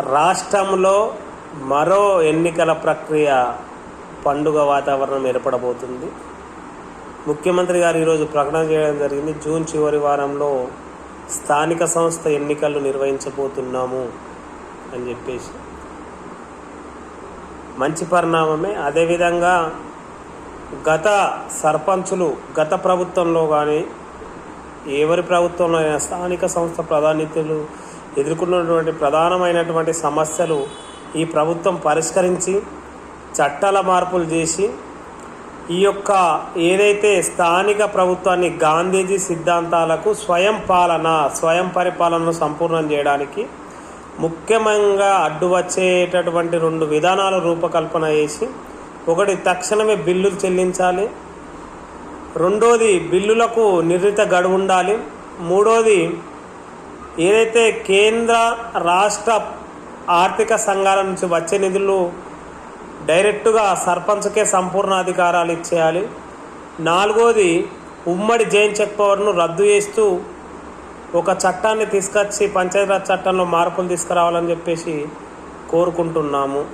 రాష్ట్రంలో మరో ఎన్నికల ప్రక్రియ పండుగ వాతావరణం ఏర్పడబోతుంది. ముఖ్యమంత్రి గారు ఈరోజు ప్రకటన చేయడం జరిగింది. జూన్ చివరి వారంలో స్థానిక సంస్థ ఎన్నికలు నిర్వహించబోతున్నాము అని చెప్పేసి. మంచి పరిణామమే. అదేవిధంగా గత సర్పంచులు గత ప్రభుత్వంలో కానీ ఎవరి ప్రభుత్వంలో అయినా స్థానిక సంస్థ ప్రాధాన్యతలు ఎదుర్కొన్నటువంటి ప్రధానమైనటువంటి సమస్యలు ఈ ప్రభుత్వం పరిష్కరించి చట్టాల మార్పులు చేసి ఈ యొక్క ఏదైతే స్థానిక ప్రభుత్వాన్ని గాంధీజీ సిద్ధాంతాలకు స్వయం పాలన స్వయం పరిపాలనను సంపూర్ణం చేయడానికి ముఖ్యంగా అడ్డు వచ్చేటటువంటి రెండు విధానాలు రూపకల్పన చేసి ఒకటి తక్షణమే బిల్లులు చెల్లించాలి రెండోది బిల్లులకు నిర్ణీత గడువు ఉండాలి మూడోది ఏదైతే కేంద్ర రాష్ట్ర ఆర్థిక సంఘాల నుంచి వచ్చే నిధులు డైరెక్టుగా సర్పంచ్కే సంపూర్ణ అధికారాలు ఇచ్చేయాలి. నాలుగోది ఉమ్మడి జైన్ చెక్ పవర్ను రద్దు చేస్తూ ఒక చట్టాన్ని తీసుకొచ్చి పంచాయతీరాజ్ చట్టంలో మార్పులు తీసుకురావాలని చెప్పేసి కోరుకుంటున్నాము.